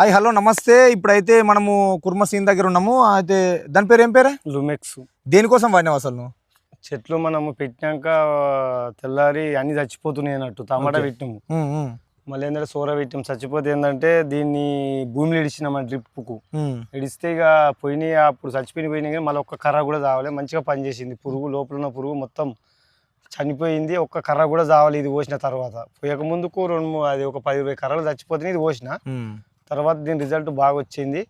Hi hello నమస్తే. ఇప్పుడైతే మనము కుర్మ సీన్ దగ్గర ఉన్నాము. అయితే దాని పేరు ఏం పేరే? లుమెక్స్. దేనికోసం వాడినావు అసలు? చెట్లు మనము పెట్టినాక తెల్లారి అన్ని చచ్చిపోతున్నాయి అన్నట్టు. టమాటా. పెట్టినాము. మళ్ళీ ఏంటంటే సోర పెట్టాము చచ్చిపోతే ఏంటంటే దీన్ని భూమిలో ఇడిచినాం మన డ్రిప్కు ఉమ్. ఇడిస్తే ఇక పోయినాయి అప్పుడు చచ్చిపోయిన పోయినాయి కానీ మళ్ళీ ఒక్క కర్ర కూడా చావలే మంచిగా పనిచేసింది. పురుగు లోపల ఉన్న పురుగు మొత్తం చనిపోయింది. ఒక్క కర్ర కూడా చావాలి ఇది పోసిన తర్వాత. పోయక ముందుకు రెండు అది ఒక పది ఇరవై కర్రలు చచ్చిపోతే ఇది పోసిన. తర్వాత దీని రిజల్ట్ బాగా వచ్చింది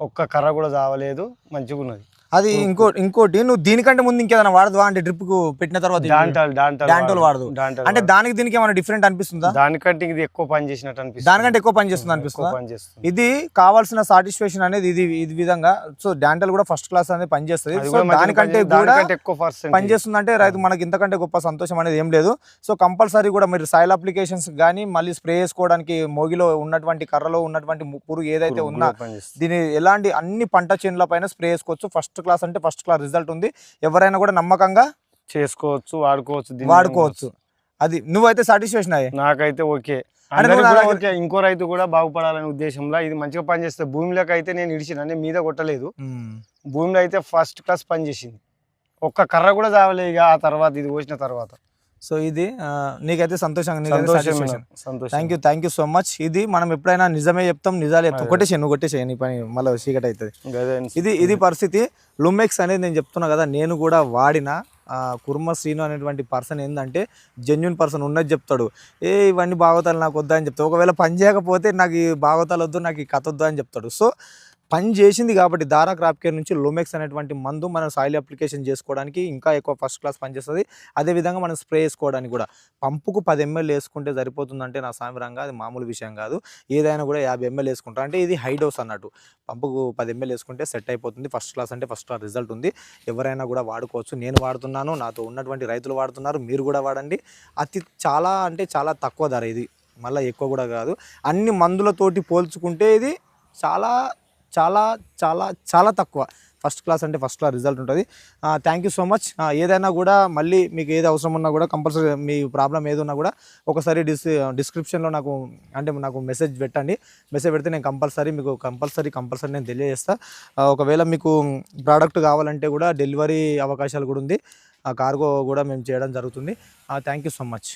ఒక్క కర్ర కూడా చావలేదు. మంచిగా ఉన్నది అది ఇంకో ఇంకోటి నువ్వు దీనికంటే ముందు ఇంకేదైనా వాడదువా? అంటే డ్రిప్కు పెట్టిన తర్వాత డాంటాల్ వాడదు. అంటే దానికి దీనికి ఏమైనా డిఫరెంట్ అనిపిస్తుందా? దానికంటే ఇది ఎక్కువ పని చేసినట్టు అనిపిస్తుంది. దానికంటే ఎక్కువ పని చేస్తుంది అనిపిస్తుందా? ఇది కావాల్సిన సాటిస్ఫాక్షన్ అనేది ఇది ఇది విధంగా సో డాంటల్ కూడా ఫస్ట్ క్లాస్ అనేది పనిచేస్తుంది దానికంటే పనిచేస్తుంది. కూడా ఎక్కువ పర్సెంట్ పనిచేస్తుందంటే రైతు మనకి ఇంతకంటే గొప్ప సంతోషం అనేది ఏం లేదు. సో కంపల్సరీ కూడా మీరు సాయిల్ అప్లికేషన్స్ కానీ మళ్ళీ స్ప్రే చేసుకోవడానికి మోగిలో ఉన్నటువంటి కర్రలో ఉన్నటువంటి పురుగు ఏదైతే ఉన్నా దీని ఎలాంటి అన్ని పంట చేనుల పైన స్ప్రే చేసుకోవచ్చు. ఫస్ట్ క్లాస్ అంటే ఫస్ట్ క్లాస్ రిజల్ట్ ఉంది. ఎవరైనా కూడా నమ్మకంగా చేసుకోవచ్చు వాడుకోవచ్చు వాడుకోవచ్చు. అది నువ్వైతే సాటిస్ఫాక్షన్ అయ్యి. నాకైతే ఓకే. ఓకే ఇంకో రైతు కూడా బాగుపడాలనే ఉద్దేశంలో ఇది మంచిగా పనిచేస్తుంది. భూమిలోకి అయితే నేను ఇడిచిన అంటే మీద కొట్టలేదు. భూమిలో అయితే ఫస్ట్ క్లాస్ పనిచేసింది. ఒక్క కర్ర కూడా చావలే ఇక ఆ తర్వాత ఇది పోసిన తర్వాత. సో ఇది నీకైతే సంతోషంగా సంతోషం thank you thank you so much ఇది మనం ఎప్పుడైనా నిజమే చెప్తాం నిజాలు చెప్తాం. అదే. కొట్టేసాయి నువ్వు కొట్టేసాయి నీ పని మళ్ళీ చీకటి అవుతుంది ఇది ఇది పరిస్థితి. లుమెక్స్ అనేది నేను చెప్తున్నా కదా నేను కూడా వాడిన కుర్మ శ్రీను అనేటువంటి పర్సన్ ఏంటంటే జెన్యున్ పర్సన్ ఉన్నది చెప్తాడు. ఏ ఇవన్నీ భాగవతాలు నాకు వద్దా అని చెప్తాడు. ఒకవేళ పని చేయకపోతే నాకు ఈ భాగవతాలు వద్దు నాకు ఈ కథ వద్దు అని చెప్తాడు. సో పని చేసింది కాబట్టి దారా క్రాప్ కేర్ నుంచి లోమెక్స్ అనేటువంటి మందు మనం సాయిల్ అప్లికేషన్ చేసుకోవడానికి ఇంకా ఎక్కువ ఫస్ట్ క్లాస్ పనిచేస్తుంది. అదేవిధంగా మనం స్ప్రే చేసుకోవడానికి కూడా. పంపుకు పది ఎంఎల్ వేసుకుంటే సరిపోతుందంటే నా సామిరంగా అది మామూలు విషయం కాదు. ఏదైనా కూడా యాభై ఎంఎల్ వేసుకుంటారు అంటే ఇది హై డోస్ అన్నట్టు. పంపుకు పది ఎంఎల్ వేసుకుంటే సెట్ అయిపోతుంది. ఫస్ట్ క్లాస్ అంటే ఫస్ట్ క్లాస్ రిజల్ట్ ఉంది. ఎవరైనా కూడా వాడుకోవచ్చు. నేను వాడుతున్నాను. నాతో ఉన్నటువంటి రైతులు వాడుతున్నారు. మీరు కూడా వాడండి. అతి చాలా అంటే చాలా తక్కువ ధర ఇది. మళ్ళీ ఎక్కువ కూడా కాదు. అన్ని మందులతోటి పోల్చుకుంటే ఇది చాలా చాలా చాలా చాలా తక్కువ. ఫస్ట్ క్లాస్ అంటే ఫస్ట్ క్లాస్ రిజల్ట్ ఉంటుంది. థ్యాంక్ యూ సో మచ్ ఏదైనా కూడా మళ్ళీ మీకు ఏది అవసరం ఉన్నా కూడా కంపల్సరీ మీ ప్రాబ్లం ఏది ఉన్నా కూడా ఒకసారి డిస్ డిస్క్రిప్షన్లో నాకు అంటే నాకు మెసేజ్ పెట్టండి. మెసేజ్ పెడితే నేను కంపల్సరీ మీకు కంపల్సరీ కంపల్సరీ నేను తెలియజేస్తా. ఒకవేళ మీకు ప్రోడక్ట్ కావాలంటే కూడా డెలివరీ అవకాశాలు కూడా ఉంది. ఆ కార్గో కూడా మేము చేయడం జరుగుతుంది. Thank you so much